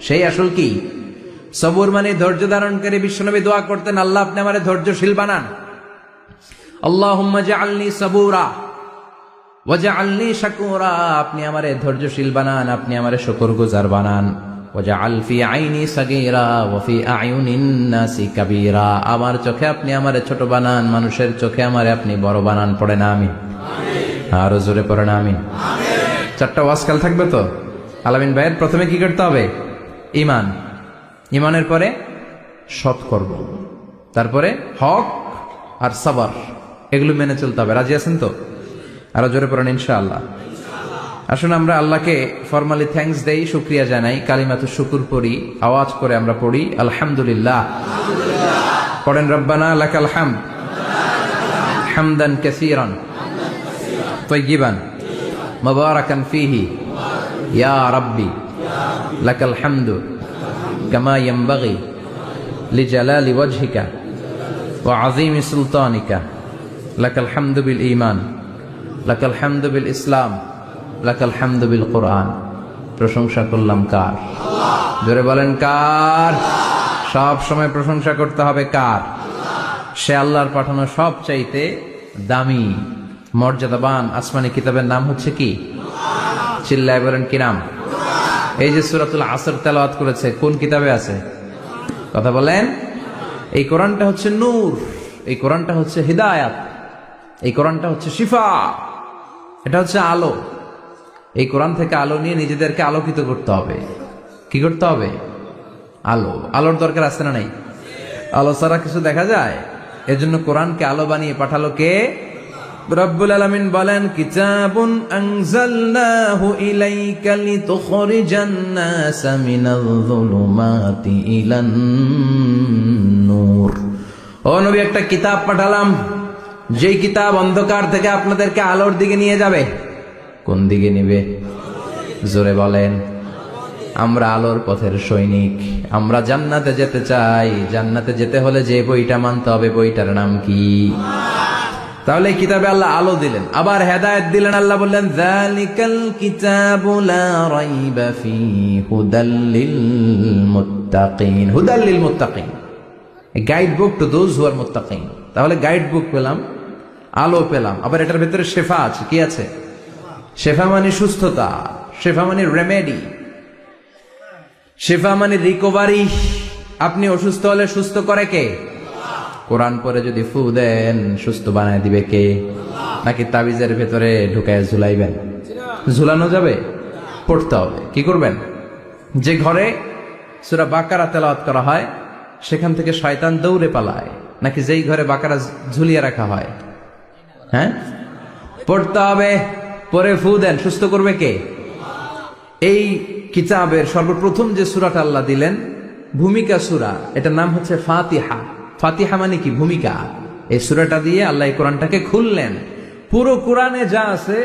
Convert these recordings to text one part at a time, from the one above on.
সেই আসল কি? সবুর মানে ধৈর্য ধারণকারী বিশ্বনবী দোয়া করতেন আল্লাহ আপনি আমার ধৈর্যশীল বানান। আল্লাহুম্মা জাআলনি সাবুরা ওয়াজআলনি শাকুরা। আপনি আমারে ধৈর্যশীল বানান আপনি আমারে শুকরগুজার বানান। ওয়াজআল ফি আইনি সাগীরা ওয়া ফি আয়ুনিন নাসি কাবীরা। আমার চোখে আপনি আমারে ছোট বানান মানুষের চোখে আমারে আপনি বড় বানান। পড়ে না আমি আরও জোরে পড়ে না আমি চারটা ওয়াজকাল থাকবে তো? আলামিন ভাইয়ের প্রথমে কি করতে হবে? ইমান ইমানের পরে সৎকর্ম তারপরে হক আর সাবার এগুলো মেনে চলতে হবে রাজি আছেন তো আরো জোরে পড়েন ইনশাআল্লাহ আসুন আমরা আল্লাহকে ফরমালি থ্যাঙ্কস দেই শুক্রিয়া জানাই কালিমাতু শুকুর পড়ি আওয়াজ করে আমরা পড়ি আলহামদুলিল্লাহ পড়েন রব্বানা লাকাল হামদ হামদান কাসীরান طيبا مباركا فيه يا ربي লাকাল হামদু কামা ইয়ামবাগি লিজালালি ওয়াজহিকা ওয়া আযীমি সুলতানিকা। লাকাল হামদু বিল ঈমান, লাকাল হামদু বিল ইসলাম, লাকাল হামদু বিল কোরআন। প্রশংসা করলাম কার? জোরে বলেন কার? সব সময় প্রশংসা করতে হবে কার? সে আল্লাহর পাঠানো সব চাইতে দামি, মর্যাদাবান, আসমানি কিতাবের নাম হচ্ছে কি? চিল্লায় বলেন কি নাম? এই যে সুরাতুল আসর তেলাওয়াত করেছে, কোন কিতাবে আছে? কথা বলেন। এই কোরআনটা হচ্ছে নূর, এই কোরআনটা হচ্ছে হিদায়াত, এই কোরআনটা হচ্ছে শিফা, এটা হচ্ছে আলো। এই কোরআন থেকে আলো নিয়ে নিজেদেরকে আলোকিত করতে হবে। কি করতে হবে? আলো। আলোর দরকার আছে না নাই? আলো ছাড়া কিছু দেখা যায়? এজন্য কোরআনকে আলো বানিয়ে পাঠালো কে? রব্বুল আলামিন বলেন, কিতাবুন আনজালনাহু ইলাইকা লিতুখরিজান নাসা মিনাল যুলুমাতি ইলান নূর। ও নবী, একটা কিতাব পাঠালাম। যেই কিতাব অন্ধকার থেকে আপনাদেরকে আলোর দিকে নিয়ে যাবে। কোন দিকে নিবে? জোরে বলেন, আমরা আলোর পথের সৈনিক। আমরা জান্নাতে যেতে চাই। জান্নাতে যেতে হলে যে বইটা মানতে হবে, বইটার নাম কি? তাহলে কিতাবে আল্লাহ আলো দিলেন, আবার হেদায়েত দিলেন, আল্লাহ বললেন, যালিকাল কিতাবু লা রাইবা ফি হুদাল লিল মুত্তাকিন হুদাল লিল মুত্তাকিন guide book to those who are মুত্তাকিন। তাহলে গাইড বুক পেলাম, আলো পেলাম, আবার এটার ভিতরে শেফা আছে, কি আছে? শেফা মানে সুস্থতা, শেফা মানে রেমেডি শেফা মানে রিকভারি আপনি অসুস্থ হলে সুস্থ করে কে? কোরআন পরে যদি ফু দেন, সুস্থ বানায় দিবে কে? নাকি তাবিজের ভেতরে ঢুকায় ঝুলাইবেন? ঝুলানো যাবে? পড়তে হবে। কি করবেন? যে ঘরে সুরা বাকারা তেলাওয়াত করা হয়, সেখান থেকে শয়তান দৌড়ে পালায়। নাকি যেই ঘরে বাকারা ঝুলিয়ে রাখা হয়? হ্যাঁ? পড়তে হবে। পরে ফু দেন। সুস্থ করবে কে? এই কিতাবের সর্বপ্রথম যে সুরাটা আল্লাহ দিলেন, ভূমিকা সুরা, এটার নাম হচ্ছে ফাতিহা। ফাতিহা মানে কি? ভূমিকা। এই সুরাটা দিয়ে আল্লাহ কোরআনটাকে খুললেন। পুরো কোরআনে যা আছে,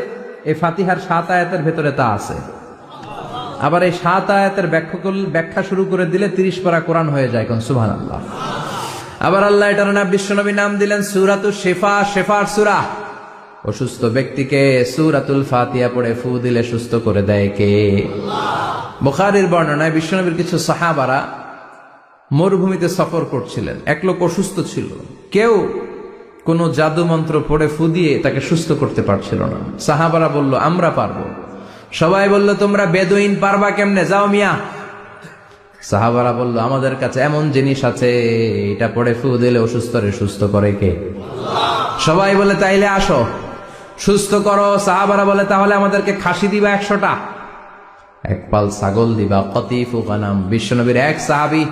এই ফাতিহার সাত আয়াতের ভেতরে তা আছে। আবার এই সাত আয়াতের ব্যাখ্যা করলে ব্যাখ্যা শুরু করে দিলে তিরিশ পারা কোরআন হয়ে যায় কোন সুভান আল্লাহ আবার আল্লাহ এটার নাম বিশ্বনবী নাম দিলেন সুরাতু শেফা, শেফার সুরা। অসুস্থ ব্যক্তিকে সুরাতুল ফাতিয়া পড়ে ফু দিলে সুস্থ করে দেয় কে? বুখারীর বর্ণনায় বিশ্বনবীর কিছু সাহাবারা মরুভূমিতে সফর করছিলেন। এক লোক অসুস্থ ছিল। কেউ কোনো জাদু মন্ত্র পড়ে ফু দিয়ে তাকে সুস্থ করতে পারছিল না। সাহাবারা বলল, আমরা পারব। সবাই বলল, তোমরা বেদুইন পারবা কেমনে? যাও মিয়া। সাহাবারা বলল, আমাদের কাছে এমন জিনিস আছে, এটা পড়ে ফু দিলে অসুস্থ অসুস্থরে সুস্থ করে কে? সবাই বলে, তাইলে আসো। সুস্থ করো। সাহাবারা বলে, তাহলে আমাদেরকে খাসি দিবা একশোটা। এক পাল ছাগল দিবা। কতিফু কানাম বিশ্বনবীর এক সাহাবি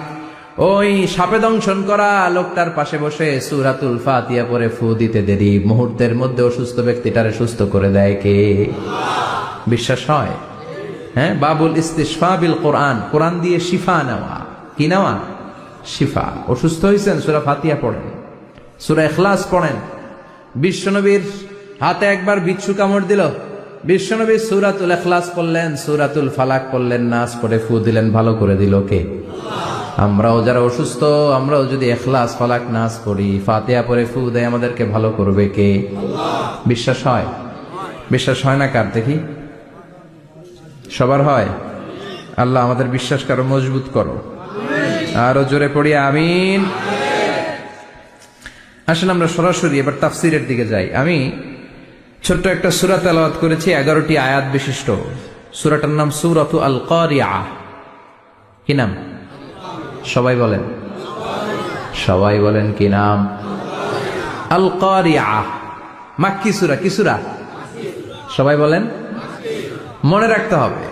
ওই সাপে দংশন করা লোকটার পাশে বসে সুরাতুল ফাতিয়া পরে ফু দিতে দেরি। মুহূর্তের মধ্যে অসুস্থ ব্যক্তিটারে সুস্থ করে দেয় কে? বিশ্বাস হয়? হ্যাঁ? বাবুল ইস্তিশফা বিল কোরআন। কোরআন দিয়ে শিফা নেওয়া। কি নেওয়া? শিফা। অসুস্থ হয়েছেন সুরা ফাতিয়া পড়েন। সুরা এখলাস পড়েন। বিশ্বনবীর হাতে একবার বিচ্ছু কামড় দিল। বিশ্বনবী সুরাতুল এখলাস পড়লেন, সুরাতুল ফালাক পড়লেন, নাচ পড়ে ফু দিলেন, ভালো করে দিল কে? আমরাও যারা অসুস্থ, আমরাও যদি এখলাস, ফলাক নাচ করি ফাতেয়া পরে ফু দেয়, আমাদেরকে ভালো করবে কে? বিশ্বাস হয়? বিশ্বাস হয় না কার দেখি? সবার হয়? আল্লাহ আমাদের বিশ্বাস কারও মজবুত করো। আরও জোরে পড়ি, আমিন। আসেন আমরা সরাসরি এবার তাফসিরের দিকে যাই। আমি ছোট্ট একটা সুরা তেলাওয়াত করেছি, এগারোটি আয়াত বিশিষ্ট। সুরাটার নাম সুরাতু আল কারিয়া কি নাম? সবাই বলেন। সবাই বলেন কি নাম? আল কারিয়া মাক্কি সুরা, কি সুরা? সবাই বলেন। মনে রাখতে হবে,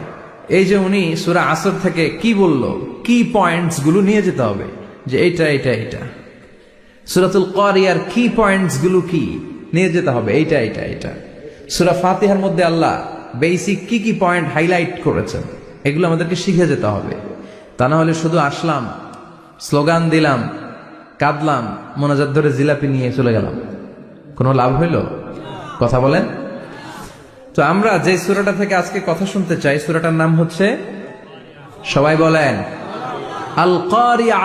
এই যে উনি সুরা আসর থেকে কি বলল, কি পয়েন্টসগুলো নিয়ে যেতে হবে, যে এইটা এটা এটা সুরাতুল কারিয়ার কি পয়েন্টসগুলো কি, নিয়ে যেতে হবে, এইটা এটা এটা সুরা ফাতিহার মধ্যে আল্লাহ বেসিক কি কি পয়েন্ট হাইলাইট করেছেন, এগুলো আমাদেরকে শিখে যেতে হবে। তা না হলে শুধু আসলাম, স্লোগান দিলাম, কাঁদলাম, মোনাজাত ধরে জিলাপি নিয়ে চলে গেলাম। কোনো লাভ হইল? কথা বলেন। তো আমরা যে সুরাটা থেকে আজকে কথা শুনতে চাই, সুরাটার নাম হচ্ছে, সবাই বলেন আল কারিয়া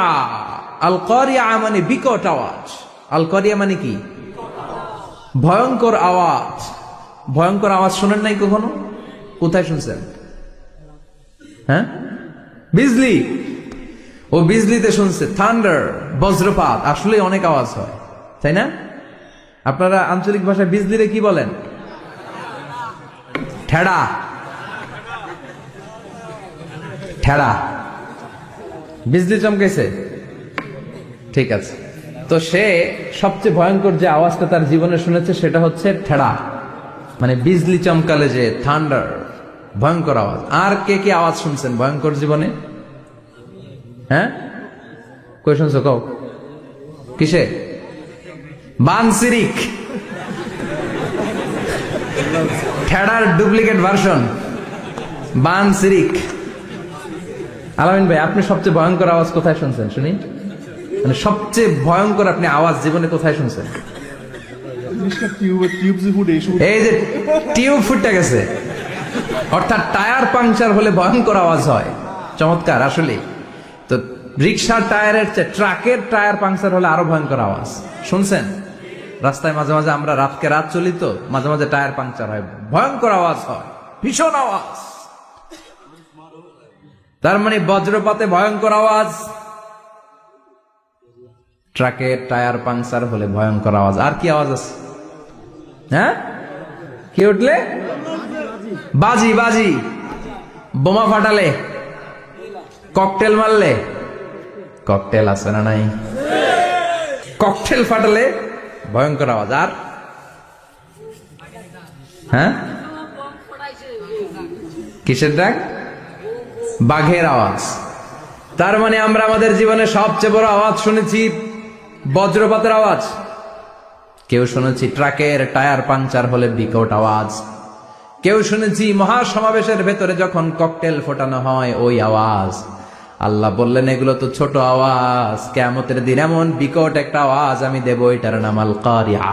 আল কারিয়া মানে বিকট আওয়াজ। আল কারিয়া মানে কি? ভয়ঙ্কর আওয়াজ। ভয়ঙ্কর আওয়াজ শোনেন নাই কখনো? কোথায় শুনছেন? হ্যাঁ? বিজলি। ও বিজলিতে শুনছে, থান্ডার, বজ্রপাত। আসলে অনেক আওয়াজ হয়, তাই না? আপনারা আঞ্চলিক ভাষায় বিজলিরে কি বলেন? ঠেড়া। ঠেড়া। বিজলি চমকেছে? ঠিক আছে। তো সে সবচেয়ে ভয়ঙ্কর যে আওয়াজটা তার জীবনে শুনেছে সেটা হচ্ছে ঠেড়া। মানে বিজলি চমকালে যে, থান্ডার ভয়ঙ্কর আওয়াজ। আর কে কি আওয়াজ শুনছেন ভয়ঙ্কর জীবনে? হ্যাঁ? কই শুনছো? কও। কিসে? বানসিরিক। ঠেড়ার ডুপ্লিকেট ভার্সন। বানসিরিক। আলামিন ভাই আপনি সবচেয়ে ভয়ঙ্কর আওয়াজ কোথায় শুনছেন? শুনি। মানে সবচেয়ে ভয়ঙ্কর আপনি আওয়াজ জীবনে কোথায় শুনছেন? এই এই যে টিউব ফুটে গেছে। অর্থাৎ টায়ার পাংচার হলে ভয়ঙ্কর আওয়াজ হয়। চমৎকার আসলে তো রিক্সার টায়ারের চেয়ে ট্রাকের টায়ার পাংচার হলে আরও ভয়ঙ্কর আওয়াজ। শুনছেন? রাস্তায় মাঝে মাঝে আমরা রাতকে রাত চলি তো, মাঝে মাঝে টায়ার পাংচার হয়। ভয়ঙ্কর আওয়াজ হয়। ভীষণ আওয়াজ। তার মানে বজ্রপাতে ভয়ঙ্কর আওয়াজ। ট্রাকের টায়ার পাংচার হলে ভয়ঙ্কর আওয়াজ। আর কি আওয়াজ আছে? হ্যাঁ? কি উঠলে? বাজি বাজি। বোমা ফাটালে, ককটেল মারলে। ককটেল আছে না নাই? ককটেল ফাটালে, ভয়ঙ্কর আওয়াজ। আর? হ্যাঁ? কিসের ডাক? বাঘের আওয়াজ। তার মানে আমরা আমাদের জীবনে সবচেয়ে বড় আওয়াজ শুনেছি, বজ্রপাতের আওয়াজ। কেউ শুনেছি, ট্রাকের টায়ার পাংচার হলে বিকট আওয়াজ। কেউ শুনেছি মহাসমাবেশের ভেতরে যখন ককটেল ফোটানো হয়, ওই আওয়াজ। আল্লাহ বললেন, এগুলো তো ছোট আওয়াজ। কেমতের দিন এমন বিকট একটা আওয়াজ আমি দেবো, এটার নাম আল কারিয়া